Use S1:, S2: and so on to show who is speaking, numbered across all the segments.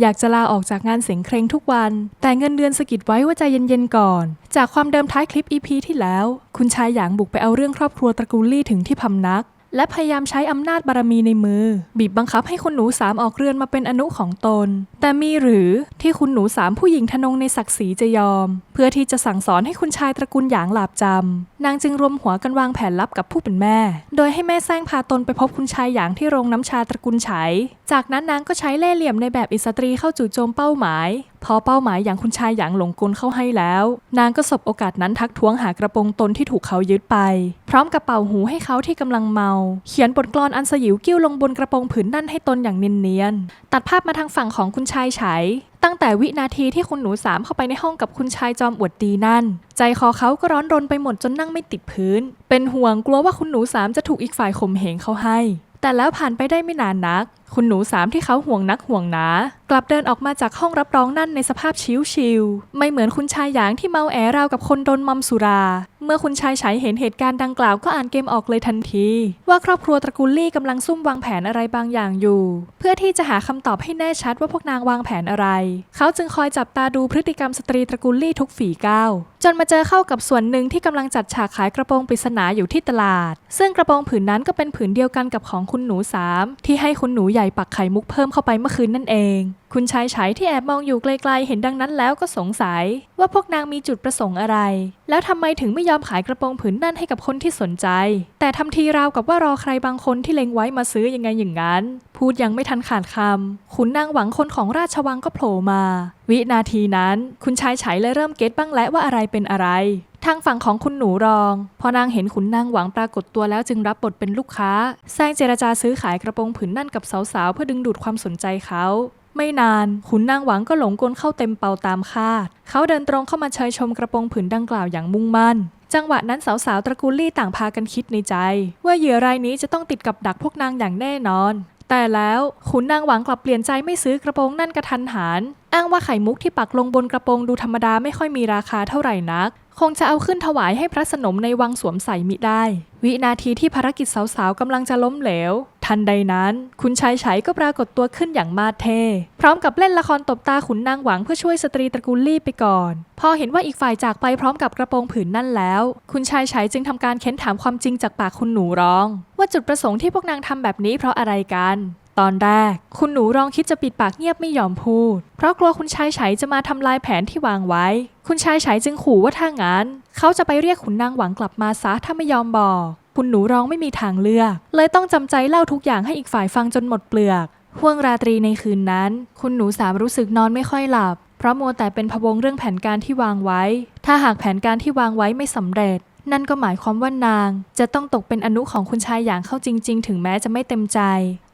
S1: อยากจะลาออกจากงานเสียงเครงทุกวัน แต่เงินเดือนสะกิดไว้ว่าใจเย็นๆก่อน จากความเดิมท้ายคลิป EP ที่แล้ว คุณชายหยางบุกไปเอาเรื่องครอบครัวตระกูลลี่ถึงที่พำนัก และพยายามใช้อำนาจบารมีในมือ บีบบังคับให้คุณหนูสามออกเรือนมาเป็นอนุของตน แต่มีหรือที่คุณหนูสามผู้หญิงทนงในศักดิ์ศรีจะยอม เพื่อที่จะสั่งสอนให้คุณชายตระกูลหยางหลาบจำนางจึงรวมหัวกันวางแผนลับกับผู้เป็นแม่ โดยให้แม่แซงพาตนไปพบคุณชายหยางที่โรงน้ำชาตระกูลไฉจากนั้นนางก็ใช้เล่ห์เหลี่ยมในแบบอิสตรีเข้าจู่โจมเป้าหมายพอเป้าหมายอย่างคุณชายหยางหลงกลเข้าให้แล้ว นางก็สบโอกาสนั้นทักท้วงหากระโปรงตนที่ถูกเขายึดไป พร้อมกับเป่าหูให้เขาที่กำลังเมา เขียนบทกลอนอันสยิวกิ้วลงบนกระโปรงผืนนั่นให้ตนอย่างเนียนๆตัดภาพมาทางฝั่งของคุณชายไฉตั้งแต่วินาทีที่คุณหนูสามเข้าไปในห้องกับคุณชายจอมอวดดีนั่น ใจคอเขาก็ร้อนรนไปหมดจนนั่งไม่ติดพื้น เป็นห่วงกลัวว่าคุณหนูสามจะถูกอีกฝ่ายข่มเหงเขาให้ แต่แล้วผ่านไปได้ไม่นานนัก คุณหนูสามที่เขาห่วงนักห่วงหนากลับเดินออกมาจากห้องรับรองนั่นในสภาพชิวๆไม่เหมือนคุณชายหยางที่เมาแอราวกับคนโดนมอมสุรา เมื่อคุณชายไฉเห็นเหตุการณ์ดังกล่าวก็อ่านเกมออกเลยทันที ว่าครอบครัวตระกูลลี่กำลังซุ่มวางแผนอะไรบางอย่างอยู่ เพื่อที่จะหาคำตอบให้แน่ชัดว่าพวกนางวางแผนอะไร เขาจึงคอยจับตาดูพฤติกรรมสตรีตระกูลลี่ทุกฝีก้าวจนมาเจอเข้ากับส่วนหนึ่งที่กำลังจัดฉากขายกระโปรงปริศนาอยู่ที่ตลาด ซึ่งกระโปรงผืนนั้นก็เป็นผืนเดียวกันกับของคุณหนูสามที่ให้คุณหนูใหญ่ปักไข่มุกเพิ่มเข้าไปเมื่อคืนนั่นเองคุณชายฉายที่แอบมองอยู่ไกลๆ เห็นดังนั้นแล้วก็สงสัย ว่าพวกนางมีจุดประสงค์อะไร แล้วทำไมถึงไม่ยอมขายกระโปรงผืนนั่นให้กับคนที่สนใจ แต่ทำทีราวกับว่ารอใครบางคนที่เล็งไว้มาซื้อยังไงอย่างนั้น พูดยังไม่ทันขาดคำขุนนางหวังคนของราชวังก็โผล่มา วินาทีนั้น คุณชายฉายเลยเริ่มเก็ตบ้างแล้วว่าอะไรเป็นอะไรทางฝั่งของคุณหนูรอง พอนางเห็นขุนนางหวังปรากฏตัวแล้วจึงรับบทเป็นลูกค้าแซงเจรจาซื้อขายกระโปรงผืนนั่นกับสาวๆ เพื่อดึงดูดความสนใจเขา ไม่นาน ขุนนางหวังก็หลงกลเข้าเต็มเป่าตามคาด เขาเดินตรงเข้ามาเชยชมกระโปรงผืนดังกล่าวอย่างมุ่งมั่น จังหวะนั้นสาวๆตระกูลลี่ต่างพากันคิดในใจ ว่าเหยื่อรายนี้จะต้องติดกับดักพวกนางอย่างแน่นอน แต่แล้วขุนนางหวังกลับเปลี่ยนใจไม่ซื้อกระโปรงนั่นกระทันหัน อ้างว่าไข่มุกที่ปักลงบนกระโปรงดูธรรมดาไม่ค่อยมีราคาเท่าไหร่นักคงจะเอาขึ้นถวายให้พระสนมในวังสวมใส่มิได้ วินาทีที่ภารกิจสาวๆกำลังจะล้มเหลว ทันใดนั้น คุณชายไฉก็ปรากฏตัวขึ้นอย่างมาเทพร้อมกับเล่นละครตบตาขุนนางหวังเพื่อช่วยสตรีตระกูลลี่ไปก่อน พอเห็นว่าอีกฝ่ายจากไปพร้อมกับกระโปรงผืนนั่นแล้ว คุณชายไฉจึงทำการเค้นถามความจริงจากปากคุณหนูร้อง ว่าจุดประสงค์ที่พวกนางทำแบบนี้เพราะอะไรกันตอนแรก คุณหนูรองคิดจะปิดปากเงียบไม่ยอมพูด เพราะกลัวคุณชายไฉจะมาทำลายแผนที่วางไว้ คุณชายไฉจึงขู่ว่าถ้างั้น เขาจะไปเรียกขุนนางหวังกลับมาซะถ้าไม่ยอมบอก คุณหนูร้องไม่มีทางเลือก เลยต้องจำใจเล่าทุกอย่างให้อีกฝ่ายฟังจนหมดเปลือกห่วงราตรีในคืนนั้น คุณหนูสามรู้สึกนอนไม่ค่อยหลับ เพราะมัวแต่เป็นพวงเรื่องแผนการที่วางไว้ ถ้าหากแผนการที่วางไว้ไม่สำเร็จ นั่นก็หมายความว่านางจะต้องตกเป็นอนุของคุณชายอย่างเข้าจริง ๆ ถึงแม้จะไม่เต็มใจ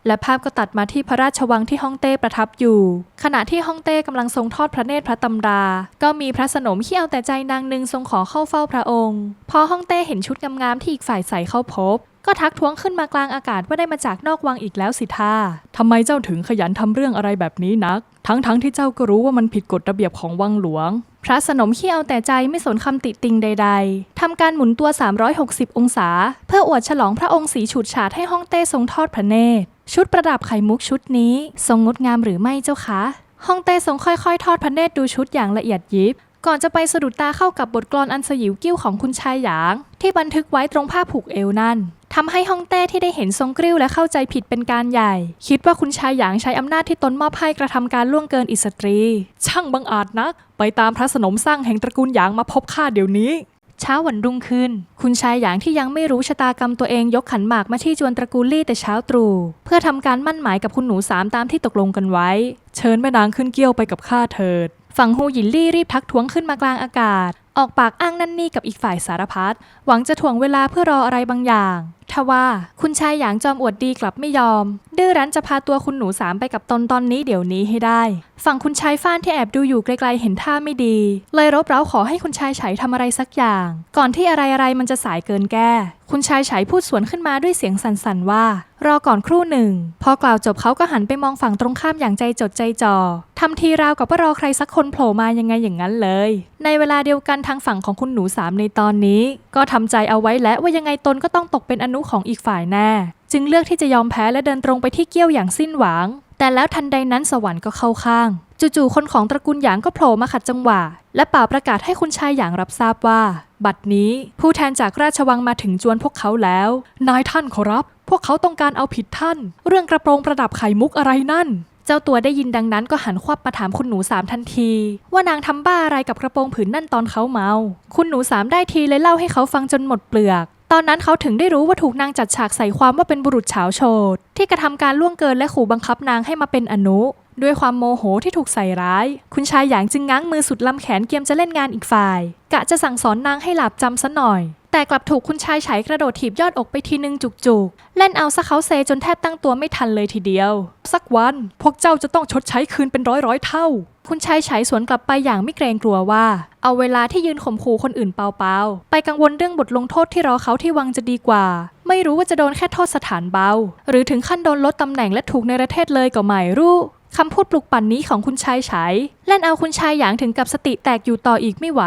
S1: และภาพก็ตัดมาที่พระราชวังที่ฮ่องเต้ประทับอยู่ ขณะที่ฮ่องเต้กำลังทรงทอดพระเนตรพระตำรา ก็มีพระสนมที่เอาแต่ใจนางหนึ่งทรงขอเข้าเฝ้าพระองค์ พอฮ่องเต้เห็นชุดงามๆที่อีกฝ่ายใส่เข้าพบก็ทักท้วงขึ้นมากลางอากาศว่าได้มาจากนอกวังอีกแล้วสิท่าทำไมเจ้าถึงขยันทำเรื่องอะไรแบบนี้นัก ทั้งๆทที่เจ้าก็รู้ว่ามันผิดกฎระเบียบของวังหลวง พระสนมขี้เอาแต่ใจไม่สนคำติติงใด ๆทำการหมุนตัว 360 องศา เพื่ออวดฉลองพระองค์สีฉูดฉาดให้ฮ่องเต้ทรงทอดพระเนตร ชุดประดับไข่มุกชุดนี้ ทรงงดงามหรือไม่เจ้าคะฮ่องเต้ทรงค่อยๆ ทอดพระเนตรดูชุดอย่างละเอียดยิบ ก่อนจะไปสะดุดตาเข้ากับบทกลอนอันสยิวกิ้วของคุณชายหยาง ที่บันทึกไว้ตรงผ้าผูกเอวนั่น ทำให้ฮ่องเต้ที่ได้เห็นทรงกริ้วและเข้าใจผิดเป็นการใหญ่ คิดว่าคุณชายหยางใช้อำนาจที่ตนมอบให้กระทำการล่วงเกินอิสตรี ช่างบังอาจนัก ไปตามพระสนมสร้างแห่งตระกูลหยางมาพบข้าเดี๋ยวนี้เช้าวันรุ่งขึ้น คุณชายหยางที่ยังไม่รู้ชะตากรรมตัวเองยกขันหมากมาที่จวนตระกูลลี่แต่เช้าตรู่เพื่อทำการมั่นหมายกับคุณหนูสามตามที่ตกลงกันไว้ เชิญแม่นางขึ้นเกี้ยวไปกับข้าเถิด ฝั่งฮูหยินลี่รีบทักท้วงขึ้นมากลางอากาศ ออกปากอ้างนั่นนี่กับอีกฝ่ายสารพัดหวังจะถ่วงเวลาเพื่อรออะไรบางอย่างทว่าคุณชายหยางจอมอวดดีกลับไม่ยอม ดื้อรั้นจะพาตัวคุณหนูสามไปกับตนตอนนี้เดี๋ยวนี้ให้ได้ ฝั่งคุณชายฟ้านที่แอบดูอยู่ไกลๆเห็นท่าไม่ดี เลยรบเร้าขอให้คุณชายไฉทำอะไรสักอย่าง ก่อนที่อะไรๆมันจะสายเกินแก้ คุณชายไฉพูดสวนขึ้นมาด้วยเสียงสั่นๆว่า รอก่อนครู่หนึ่ง พอกล่าวจบเขาก็หันไปมองฝั่งตรงข้ามอย่างใจจดใจจ่อทำทีราวกับว่ารอใครสักคนโผล่มายังไงอย่างนั้นเลย ในเวลาเดียวกันทางฝั่งของคุณหนูสามในตอนนี้ ก็ทำใจเอาไว้แล้วว่ายังไงตนก็ต้องตกเป็นอนุของอีกฝ่ายแน่ จึงเลือกที่จะยอมแพ้และเดินตรงไปที่เกี้ยวอย่างสิ้นหวัง แต่แล้วทันใดนั้นสวรรค์ก็เข้าข้าง จู่ๆคนของตระกูลหยางก็โผล่มาขัดจังหวะ และป่าประกาศให้คุณชายหยางรับทราบว่า บัดนี้ผู้แทนจากราชวังมาถึงจวนพวกเขาแล้ว นายท่านขอรับ พวกเขาต้องการเอาผิดท่าน เรื่องกระโปรงประดับไข่มุกอะไรนั่น เจ้าตัวได้ยินดังนั้นก็หันควับมาถามคุณหนูสามทันที ว่านางทำบ้าอะไรกับกระโปรงผืนนั่นตอนเขาเมา คุณหนูสามได้ทีเลยเล่าให้เขาฟังจนหมดเปลือก ตอนนั้นเขาถึงได้รู้ว่าถูกนางจัดฉากใส่ความว่าเป็นบุรุษเฉาโฉดที่กระทำการล่วงเกินและขู่บังคับนางให้มาเป็นอนุด้วยความโมโหที่ถูกใส่ร้าย คุณชายหยางจึงง้างมือสุดลำแขนเกียมจะเล่นงานอีกฝ่าย กะจะสั่งสอนนางให้หลับจำซะหน่อย แต่กลับถูกคุณชายไฉกระโดดถีบยอดอกไปทีนึงจุกๆ เล่นเอาซะเขาเซจนแทบตั้งตัวไม่ทันเลยทีเดียว สักวันพวกเจ้าจะต้องชดใช้คืนเป็นร้อยร้อยเท่า คุณชายไฉสวนกลับไปอย่างไม่เกรงกลัวว่า เอาเวลาที่ยืนข่มขู่คนอื่นเปล่าๆ ไปกังวลเรื่องบทลงโทษที่รอเขาที่วังจะดีกว่า ไม่รู้ว่าจะโดนแค่โทษสถานเบา หรือถึงขั้นโดนลดตำแหน่งและถูกในประเทศเลยก็ไม่รู้ คำพูดปลุกปั่นนี้ของคุณชายไฉเล่นเอาคุณชายหยางถึงกับสติแตกอยู่ต่ออีกไม่ไหว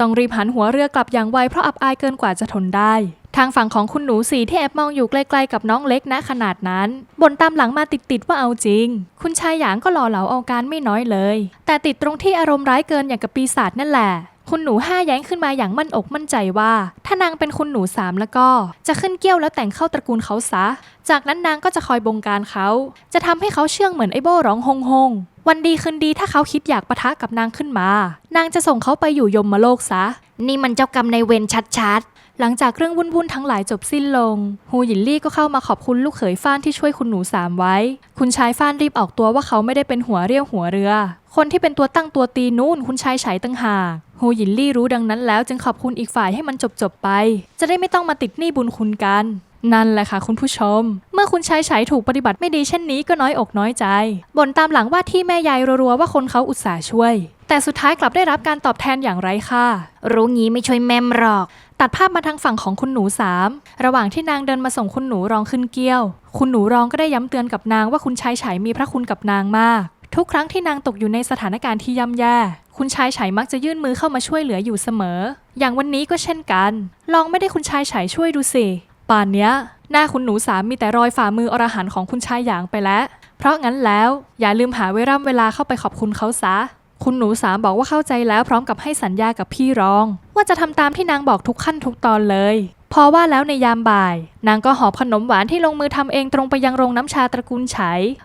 S1: ต้องรีบหันหัวเรือกลับอย่างไวเพราะอับอายเกินกว่าจะทนได้ ทางฝั่งของคุณหนูสีที่แอบมองอยู่ไกลๆกับน้องเล็กนะขนาดนั้นบ่นตามหลังมาติดๆว่าเอาจริง คุณชายหยางก็หล่อเหลาเอาการไม่น้อยเลย แต่ติดตรงที่อารมณ์ร้ายเกินอย่างกับปีศาจนั่นแหละ คุณหนูห้าแย้งขึ้นมาอย่างมั่นอกมั่นใจว่า ถ้านางเป็นคุณหนูสามแล้วก็ จะขึ้นเกี้ยวแล้วแต่งเข้าตระกูลเขาซะ จากนั้นนางก็จะคอยบงการเขา จะทำให้เขาเชื่องเหมือนไอโบ้ร้องฮงฮง วันดีคืนดีถ้าเขาคิดอยากปะทะกับนางขึ้นมา นางจะส่งเขาไปอยู่ยมโลกซะ
S2: นี่มันเจ้ากรรมในายเวรชัด
S1: หลังจากเรื่องวุ่นๆทั้งหลายจบสิ้นลง ฮูหยินลี่ก็เข้ามาขอบคุณลูกเขยฟ้านที่ช่วยคุณหนูสามไว้ คุณชายฟ้านรีบออกตัวว่าเขาไม่ได้เป็นหัวเรี่ยวหัวเรือ คนที่เป็นตัวตั้งตัวตีนู่นคุณชายไฉตั้งหากฮูหยินลี่รู้ดังนั้นแล้วจึงขอบคุณอีกฝ่ายให้มันจบๆไป จะได้ไม่ต้องมาติดหนี้บุญคุณกัน นั่นแหละค่ะคุณผู้ชม เมื่อคุณชายไฉถูกปฏิบัติไม่ดีเช่นนี้ก็น้อยอกน้อยใจบ่นตามหลังว่าที่แม่ยายรัวๆว่าคนเขาอุตส่าห์ช่วย แต่สุดท้ายกลับได้รับการตอบแทนอย่างไรค่ะ
S2: ๆรู้งี้ไม่ช่วยแม่มหรอก
S1: ตัดภาพมาทางฝั่งของคุณหนูสามระหว่างที่นางเดินมาส่งคุณหนูรองขึ้นเกี้ยว คุณหนูรองก็ได้ย้ำเตือนกับนางว่าคุณชายไฉมีพระคุณกับนางมากทุกครั้งที่นางตกอยู่ในสถานการณ์ที่ย่ำแย่ คุณชายไฉมักจะยื่นมือเข้ามาช่วยเหลืออยู่เสมอ อย่างวันนี้ก็เช่นกัน ลองไม่ได้คุณชายไฉช่วยดูสิ ป่านเนี้ย หน้าคุณหนูสามมีแต่รอยฝ่ามืออรหันต์ของคุณชายหยางไปแล้ว เพราะงั้นแล้วอย่าลืมหาเวลาเวลาเข้าไปขอบคุณเขาซะ คุณหนูสามบอกว่าเข้าใจแล้วพร้อมกับให้สัญญากับพี่รอง ว่าจะทำตามที่นางบอกทุกขั้นทุกตอนเลย พอว่าแล้วในยามบ่าย นางก็หอบขนมหวานที่ลงมือทำเองตรงไปยังโรงน้ำชาตระกูลไฉ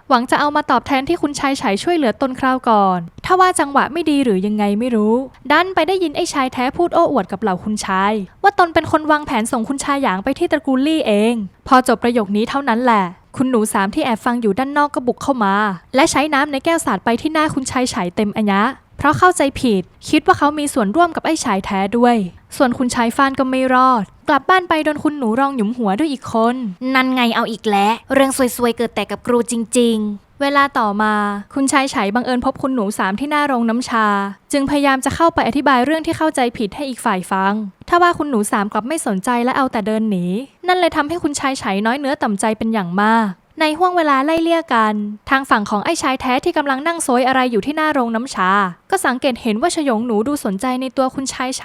S1: หวังจะเอามาตอบแทนที่คุณชายไฉช่วยเหลือตนคราวก่อน ถ้าว่าจังหวะไม่ดีหรือยังไงไม่รู้ ดันไปได้ยินไอ้ชายแท้พูดโอ้อวดกับเหล่าคุณชาย ว่าตนเป็นคนวางแผนส่งคุณชายหยางไปที่ตระกูลลี่เอง พอจบประโยคนี้เท่านั้นแหละคุณหนูสามที่แอบฟังอยู่ด้านนอกก็บุกเข้ามา และใช้น้ำในแก้วสาดไปที่หน้าคุณชายไฉเต็มอัญญะ เพราะเข้าใจผิด คิดว่าเขามีส่วนร่วมกับไอ้ชายแท้ด้วย ส่วนคุณชายฟานก็ไม่รอด กลับบ้านไปโดนคุณหนูรองหยุมหัวด้วยอีกคน
S2: นั่นไงเอาอีกแล้ว เรื่องซวยๆเกิดแต่กับครูจริง
S1: เวลาต่อมาคุณชายไฉบังเอิญพบคุณหนูสามที่หน้าโรงน้ำชา จึงพยายามจะเข้าไปอธิบายเรื่องที่เข้าใจผิดให้อีกฝ่ายฟัง ถ้าว่าคุณหนูสามกลับไม่สนใจและเอาแต่เดินหนี นั่นเลยทำให้คุณชายไฉน้อยเนื้อต่ำใจเป็นอย่างมาก ในห่วงเวลาไล่เลี่ยกัน ทางฝั่งของไอ้ชายแท้ที่กำลังนั่งโซยอะไรอยู่ที่หน้าโรงน้ำชา ก็สังเกตเห็นว่าชยงหนูดูสนใจในตัวคุณชายไฉ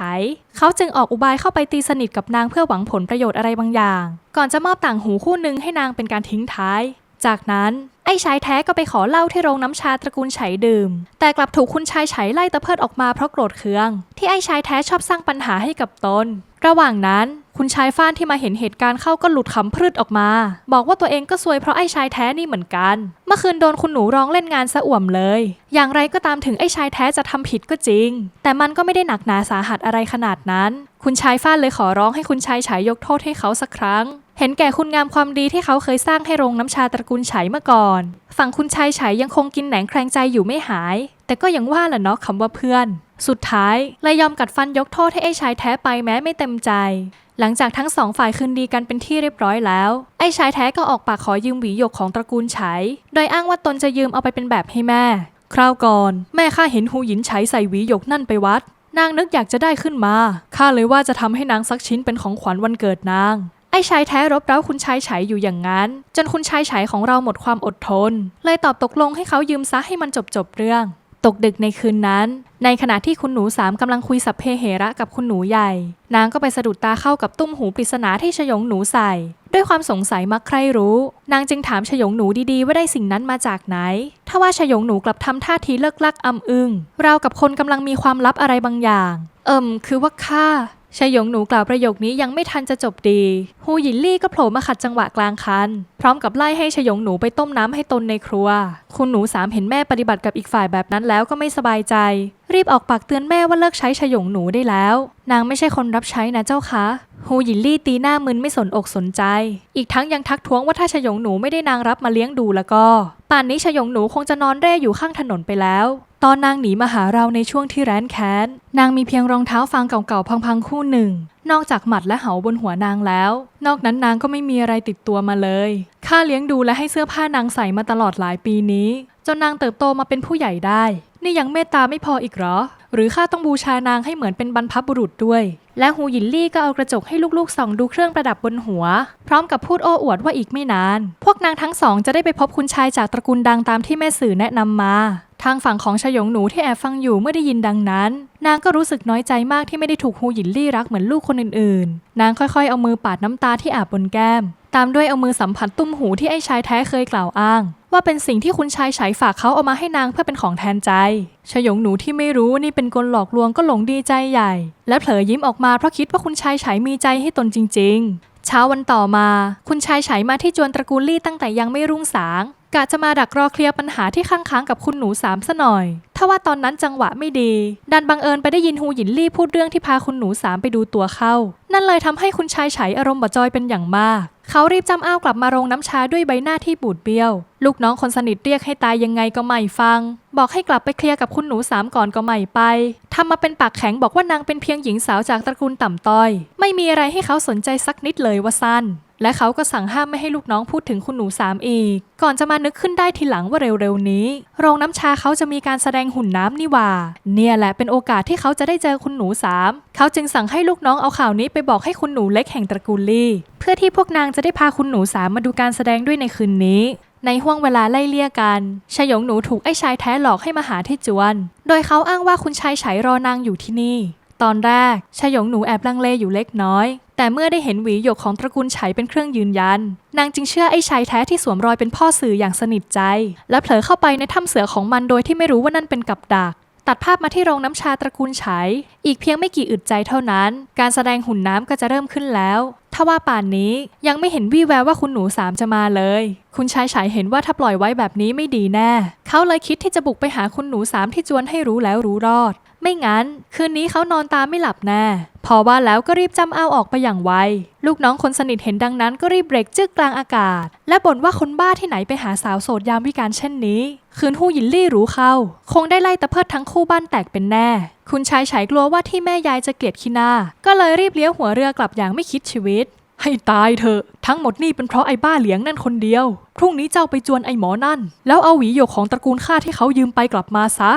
S1: เขาจึงออกอุบายเข้าไปตีสนิทกับนางเพื่อหวังผลประโยชน์อะไรบางอย่าง ก่อนจะมอบต่างหูคู่หนึ่งให้นางเป็นการทิ้งท้าย จากนั้นไอ้ชายแท้ก็ไปขอเหล้าที่โรงน้ำชาตระกูลไฉดื่ม แต่กลับถูกคุณชายไฉไล่ตะเพิดออกมาเพราะโกรธเคือง ที่ไอ้ชายแท้ชอบสร้างปัญหาให้กับตน ระหว่างนั้น คุณชายฟ้านที่มาเห็นเหตุการณ์เข้าก็หลุดขำพรืดออกมา บอกว่าตัวเองก็ซวยเพราะไอ้ชายแท้นี่เหมือนกัน เมื่อคืนโดนคุณหนูร้องเล่นงานสะอ่วมเลย อย่างไรก็ตามถึงไอ้ชายแท้จะทำผิดก็จริง แต่มันก็ไม่ได้หนักหนาสาหัสอะไรขนาดนั้น คุณชายฟ้านเลยขอร้องให้คุณชายฉายยกโทษให้เขาสักครั้ง เห็นแก่คุณงามความดีที่เขาเคยสร้างให้โรงน้ำชาตระกูลไฉเมื่อก่อน ฝั่งคุณชายไฉยังคงกินแหนงแคลงใจอยู่ไม่หาย แต่ก็ยังว่าแหละเนาะคำว่าเพื่อน สุดท้ายเลยยอมกัดฟันยกโทษให้ไอ้ชายแท้ไปแม้ไม่เต็มใจ หลังจากทั้งสองฝ่ายคืนดีกันเป็นที่เรียบร้อยแล้ว ไอ้ชายแท้ก็ออกปากขอยืมหวีหยกของตระกูลไฉโดยอ้างว่าตนจะยืมเอาไปเป็นแบบให้แม่ คราวก่อน แม่ข้าเห็นหูหยินไฉใส่หวีหยกนั่นไปวัดนางนึกอยากจะได้ขึ้นมา ข้าเลยว่าจะทำให้นางสักชิ้นเป็นของขวัญวันเกิดนาง ไอ้ชายแท้รบเร้าคุณชายไฉอยู่อย่างนั้น จนคุณชายไฉของเราหมดความอดทน เลยตอบตกลงให้เขายืมซะให้มันจบจบเรื่อง ตกดึกในคืนนั้น ในขณะที่คุณหนูสามกำลังคุยสัพเพเหระกับคุณหนูใหญ่ นางก็ไปสะดุดตาเข้ากับตุ้มหูปริศนาที่ชยงหนูใส่ ด้วยความสงสัยมักใครรู้ นางจึงถามชยงหนูดีๆ ว่าได้สิ่งนั้นมาจากไหนทว่าชยงหนูกลับทำท่าทีเลิกลักอำอึงราวกับคนกำลังมีความลับอะไรบางอย่าง เอิ่มคือว่าข้า ชยงหนูกล่าวประโยคนี้ยังไม่ทันจะจบดี ฮูหยินลี่ก็โผล่มาขัดจังหวะกลางคัน พร้อมกับไล่ให้ชยงหนูไปต้มน้ำให้ตนในครัว คุณหนูสามเห็นแม่ปฏิบัติกับอีกฝ่ายแบบนั้นแล้วก็ไม่สบายใจ รีบออกปากเตือนแม่ว่าเลิกใช้ชยงหนูได้แล้ว นางไม่ใช่คนรับใช้นะเจ้าคะฮูหยินลี่ตีหน้ามึนไม่สนอกสนใจ อีกทั้งยังทักท้วงว่าถ้าชยงหนูไม่ได้นางรับมาเลี้ยงดูแล้วก็ ป่านนี้ชยงหนูคงจะนอนเร่อยู่ข้างถนนไปแล้ว ตอนนางหนีมาหาเราในช่วงที่แร้นแค้น นางมีเพียงรองเท้าฟางเก่าๆพังๆคู่หนึ่ง นอกจากหมัดและเหาบนหัวนางแล้ว นอกนั้นนางก็ไม่มีอะไรติดตัวมาเลย ค่าเลี้ยงดูและให้เสื้อผ้านางใส่มาตลอดหลายปีนี้ จนนางเติบโตมาเป็นผู้ใหญ่ได้ นี่ยังเมตตาไม่พออีกเหรอ หรือข้าต้องบูชานางให้เหมือนเป็นบรรพบุรุษด้วย และฮูหยินลี่ก็เอากระจกให้ลูกๆส่องดูเครื่องประดับบนหัว พร้อมกับพูดโอ้อวดว่าอีกไม่นาน พวกนางทั้งสองจะได้ไปพบคุณชายจากตระกูลดังตามที่แม่สื่อแนะนำมา ทางฝั่งของชยงหนูที่แอบฟังอยู่เมื่อได้ยินดังนั้น นางก็รู้สึกน้อยใจมากที่ไม่ได้ถูกฮูหยินลี่รักเหมือนลูกคนอื่นๆ นางค่อยๆเอามือปาดน้ำตาที่อาบบนแก้ม ตามด้วยเอามือสัมผัสตุ้มหูที่ไอ้ชายแท้เคยกล่าวอ้าง ว่าเป็นสิ่งที่คุณชายฉายฝากเขาเอามาให้นางเพื่อเป็นของแทนใจชยงหนูที่ไม่รู้ว่านี่เป็นกลหลอกลวงก็หลงดีใจใหญ่ และเผลอยิ้มออกมาเพราะคิดว่าคุณชายฉายมีใจให้ตนจริง ๆ เช้าวันต่อมา คุณชายฉายมาที่จวนตระกูลลี่ตั้งแต่ยังไม่รุ่งสางกะจะมาดักรอเคลียร์ปัญหาที่ค้างค้างๆกับคุณหนูสามซะหน่อย ถ้าว่าตอนนั้นจังหวะไม่ดี ดันบังเอิญไปได้ยินฮูหยินลี่พูดเรื่องที่พาคุณหนูสามไปดูตัวเข้า นั่นเลยทำให้คุณชายฉายอารมณ์บ่จอยเป็นอย่างมาก เขารีบจำอ้าวกลับมาโรงน้ำชาด้วยใบหน้าที่บูดเบี้ยว ลูกน้องคนสนิทเรียกให้ตายยังไงก็ไม่ฟัง บอกให้กลับไปเคลียร์กับคุณหนูสามก่อนก็ไม่ไปทำมาเป็นปากแข็งบอกว่านางเป็นเพียงหญิงสาวจากตระกูลต่ำต้อย ไม่มีอะไรให้เขาสนใจสักนิดเลยว่าสั้น และเขาก็สั่งห้ามไม่ให้ลูกน้องพูดถึงคุณหนูสามอีก ก่อนจะมานึกขึ้นได้ทีหลังว่าเร็วๆนี้ โรงน้ำชาเขาจะมีการแสดงหุ่นน้ำนี่ว่า เนี่ยแหละเป็นโอกาสที่เขาจะได้เจอคุณหนูสามเขาจึงสั่งให้ลูกน้องเอาข่าวนี้ไปบอกให้คุณหนูเล็กแห่งตระกูลลี่เพื่อที่พวกนางจะได้พาคุณหนูสามมาดูการแสดงด้วยในคืนนี้ในห่วงเวลาไล่เลี่ยกันชายงหนูถูกไอ้ชายแท้หลอกให้มาหาที่จวน โดยเขาอ้างว่าคุณชายไฉรอนางอยู่ที่นี่ ตอนแรกชายงหนูแอบลังเลอยู่เล็กน้อย แต่เมื่อได้เห็นหวีหยกของตระกูลไฉเป็นเครื่องยืนยัน นางจึงเชื่อไอ้ชายแท้ที่สวมรอยเป็นพ่อสื่ออย่างสนิทใจ และเผลอเข้าไปในถ้ำเสือของมันโดยที่ไม่รู้ว่านั่นเป็นกับดักตัดภาพมาที่โรงน้ำชาตระกูลไฉอีกเพียงไม่กี่อึดใจเท่านั้น การแสดงหุ่นน้ำก็จะเริ่มขึ้นแล้วถ้าว่าป่านนี้ยังไม่เห็นวี่แววว่าคุณหนูสามจะมาเลย คุณชายฉายเห็นว่าถ้าปล่อยไว้แบบนี้ไม่ดีแน่ เขาเลยคิดที่จะบุกไปหาคุณหนูสามที่จวนให้รู้แล้วรู้รอด ไม่งั้น คืนนี้เขานอนตาไม่หลับแน่พอว่าแล้วก็รีบจำเอาออกไปอย่างไว ลูกน้องคนสนิทเห็นดังนั้นก็รีบเบรกจึกกลางอากาศ และบ่นว่าคนบ้าที่ไหนไปหาสาวโสดยามวิการเช่นนี้ คืนหู้หยินลี่รู้เข้า คงได้ไล่ตะเพิดทั้งคู่บ้านแตกเป็นแน่ คุณชายฉายกลัวว่าที่แม่ยายจะเกลียดขี้หน้า ก็เลยรีบเลี้ยวหัวเรือกลับอย่างไม่คิดชีวิต ให้ตายเถอะทั้งหมดนี่เป็นเพราะไอ้บ้าเหลียงนั่นคนเดียว พรุ่งนี้เจ้าไปจวนไอ้หมอนั่น แล้วเอาหวีหยกของตระกูลข้าที่เขายืมไปกลับมาซะ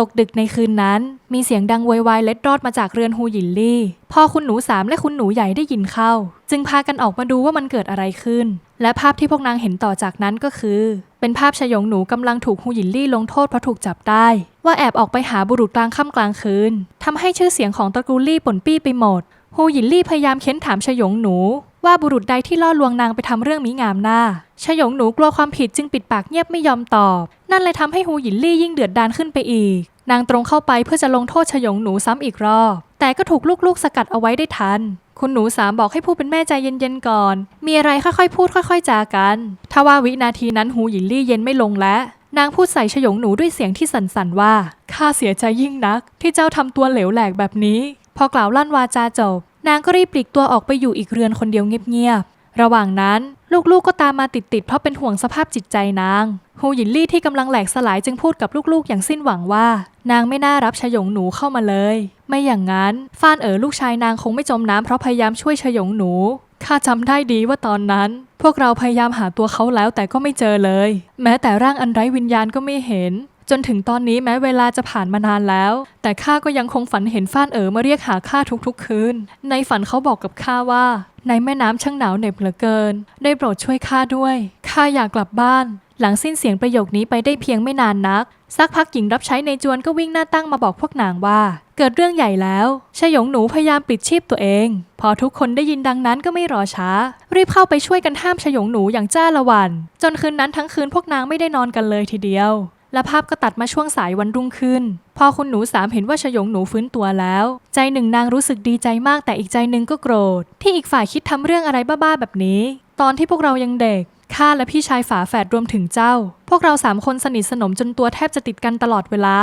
S1: ตกดึกในคืนนั้น มีเสียงดังโวยวายเล็ดรอดมาจากเรือนฮูหยินลี่พอคุณหนูสามและคุณหนูใหญ่ได้ยินเข้า จึงพากันออกมาดูว่ามันเกิดอะไรขึ้น และภาพที่พวกนางเห็นต่อจากนั้นก็คือ เป็นภาพชยงหนูกำลังถูกฮูหยินลี่ลงโทษเพราะถูกจับได้ ว่าแอบออกไปหาบุรุษกลางค่ำกลางคืนทำให้ชื่อเสียงของตระกูลลี่ป่นปี้ไปหมดฮูหยินลี่พยายามเค้นถามชยงหนู ว่าบุรุษใดที่ล่อลวงนางไปทำเรื่องมิงามหน้าชยงหนูกลัวความผิดจึงปิดปากเงียบไม่ยอมตอบ นั่นเลยทำให้ฮูหยินลี่ยิ่งเดือดดานขึ้นไปอีก นางตรงเข้าไปเพื่อจะลงโทษชยงหนูซ้ำอีกรอบ แต่ก็ถูกลูกๆสกัดเอาไว้ได้ทัน คุณหนูสามบอกให้ผู้เป็นแม่ใจเย็นๆก่อน มีอะไรค่อยๆพูดค่อยๆจากันทว่าวินาทีนั้นฮูหยินลี่เย็นไม่ลงและนางพูดใส่ชยงหนูด้วยเสียงที่สั่นๆว่า ข้าเสียใจยิ่งนัก ที่เจ้าทำตัวเหลวแหลกแบบนี้ พอกล่าวลั่นวาจาจบ นางก็รีบปลีกตัวออกไปอยู่อีกเรือนคนเดียวเงียบๆ ระหว่างนั้นลูกๆก็ตามมาติดๆเพราะเป็นห่วงสภาพจิตใจนาง ฮูหยินลี่ที่กำลังแหลกสลายจึงพูดกับลูกๆ อย่างสิ้นหวังว่า นางไม่น่ารับชยงหนูเข้ามาเลย ไม่อย่างนั้นฟานเอ๋อลูกชายนางคงไม่จมน้ำเพราะพยายามช่วยชยงหนูข้าจำได้ดีว่าตอนนั้น พวกเราพยายามหาตัวเขาแล้วแต่ก็ไม่เจอเลย แม้แต่ร่างอันไร้วิญญาณก็ไม่เห็น จนถึงตอนนี้แม้เวลาจะผ่านมานานแล้ว แต่ข้าก็ยังคงฝันเห็นฟ้านเอ๋อมาเรียกหาข้าทุกๆคืน ในฝันเขาบอกกับข้าว่า ในแม่น้ำช่างหนาวเหน็บเหลือเกิน ได้โปรดช่วยข้าด้วยข้าอยากกลับบ้าน หลังสิ้นเสียงประโยคนี้ไปได้เพียงไม่นานนักสักพักหญิงรับใช้ในจวนก็วิ่งหน้าตั้งมาบอกพวกนางว่า เกิดเรื่องใหญ่แล้วชยงหนูพยายามปิดชีพตัวเอง พอทุกคนได้ยินดังนั้นก็ไม่รอช้า รีบเข้าไปช่วยกันห้ามชยงหนูอย่างจ้าละวัน จนคืนนั้นทั้งคืนพวกนางไม่ได้นอนกันเลยทีเดียว และภาพก็ตัดมาช่วงสายวันรุ่งขึ้น พอคุณหนูสามเห็นว่าชยงหนูฟื้นตัวแล้ว ใจหนึ่งนางรู้สึกดีใจมากแต่อีกใจหนึ่งก็โกรธ ที่อีกฝ่ายคิดทำเรื่องอะไรบ้าๆแบบนี้ ตอนที่พวกเรายังเด็กข้าและพี่ชายฝาแฝดรวมถึงเจ้า พวกเราสามคนสนิทสนมจนตัวแทบจะติดกันตลอดเวลา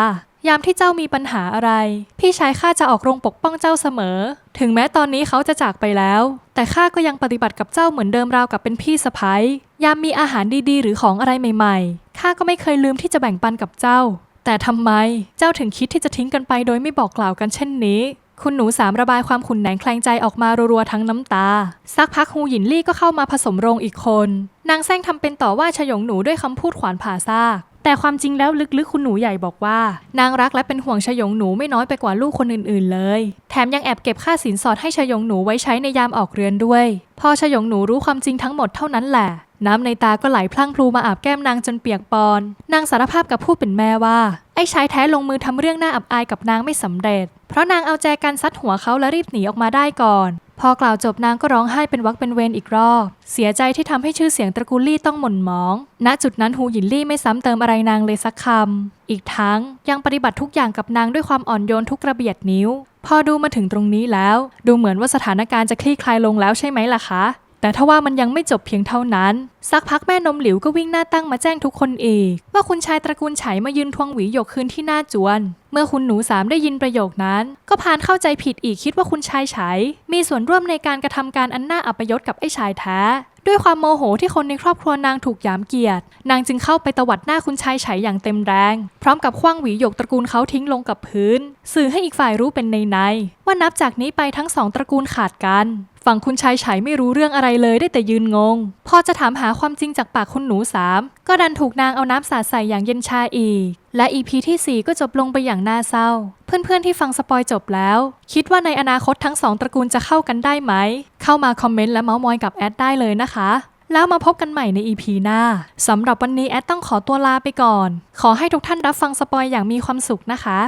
S1: ยามที่เจ้ามีปัญหาอะไร พี่ชายข้าจะออกโรงปกป้องเจ้าเสมอ ถึงแม้ตอนนี้เขาจะจากไปแล้ว แต่ข้าก็ยังปฏิบัติกับเจ้าเหมือนเดิมราวกับเป็นพี่สะพ้ยยามมีอาหารดีๆ หรือของอะไรใหม่ๆข้าก็ไม่เคยลืมที่จะแบ่งปันกับเจ้า แต่ทำไมเจ้าถึงคิดที่จะทิ้งกันไปโดยไม่บอกกล่าวกันเช่นนี้ คุณหนูสามระบายความขุ่นแหนงแคลงใจออกมารัวๆทั้งน้ำตา สักพักฮูหยินลี่ก็เข้ามาผสมโรงอีกคน นางแซงทำเป็นต่อว่าชยงหนูด้วยคำพูดขวานผ่าซาก แต่ความจริงแล้วลึกๆ คุณหนูใหญ่บอกว่า นางรักและเป็นห่วงชยงหนูไม่น้อยไปกว่าลูกคนอื่นๆเลย แถมยังแอบเก็บค่าสินสอดให้ชยงหนูไว้ใช้ในยามออกเรือนด้วย พอชยงหนูรู้ความจริงทั้งหมดเท่านั้นแหละ น้ำในตาก็ไหลพลั่งพลูมาอาบแก้มนางจนเปียกปอน นางสารภาพกับผู้เป็นแม่ว่า ไอ้ชายแท้ลงมือทำเรื่องน่าอับอายกับนางไม่สำเร็จ เพราะนางเอาแจกันซัดหัวเขาและรีบหนีออกมาได้ก่อน พอกล่าวจบนางก็ร้องไห้เป็นวักเป็นเวรอีกรอบ เสียใจที่ทำให้ชื่อเสียงตระกูลลี่ต้องหม่นหมอง ณจุดนั้นฮูหยินลี่ไม่ซ้ำเติมอะไรนางเลยสักคำอีกทั้งยังปฏิบัติทุกอย่างกับนางด้วยความอ่อนโยนทุกระเบียดนิ้ว พอดูมาถึงตรงนี้แล้ว ดูเหมือนว่าสถานการณ์จะคลี่คลายลงแล้วใช่ไหมล่ะคะ แต่ถ้าว่ามันยังไม่จบเพียงเท่านั้น สักพักแม่นมหลิวก็วิ่งหน้าตั้งมาแจ้งทุกคนอีก ว่าคุณชายตระกูลไฉมายืนทวงหวีหยกคืนที่หน้าจวน เมื่อคุณหนูสามได้ยินประโยคนั้น ก็พานเข้าใจผิดอีกคิดว่าคุณชายไฉมีส่วนร่วมในการกระทำการอันน่าอัปยศกับไอ้ชายแท้ด้วยความโมโหที่คนในครอบครัวนางถูกหยามเกียรติ นางจึงเข้าไปตวัดหน้าคุณชายไฉอย่างเต็มแรง พร้อมกับคว้างหวีหยกตระกูลเขาทิ้งลงกับพื้น สื่อให้อีกฝ่ายรู้เป็นในในว่านับจากนี้ไปทั้งสองตระกูลขาดกัน ฝั่งคุณชายไฉไม่รู้เรื่องอะไรเลยได้แต่ยืนงง พอจะถามหาความจริงจากปากคุณหนูสามก็ดันถูกนางเอาน้ำสาดใส่อย่างเย็นชาอีก และอีพีที่ 4 ก็จบลงไปอย่างน่าเศร้า เพื่อนๆที่ฟังสปอยจบแล้ว คิดว่าในอนาคตทั้งสองตระกูลจะเข้ากันได้ไหม เข้ามาคอมเมนต์และเมาส์มอยกับแอดได้เลยนะคะแล้วมาพบกันใหม่ใน EP หน้า สำหรับวันนี้แอดต้องขอตัวลาไปก่อน ขอให้ทุกท่านรับฟังสปอยอย่างมีความสุขนะคะ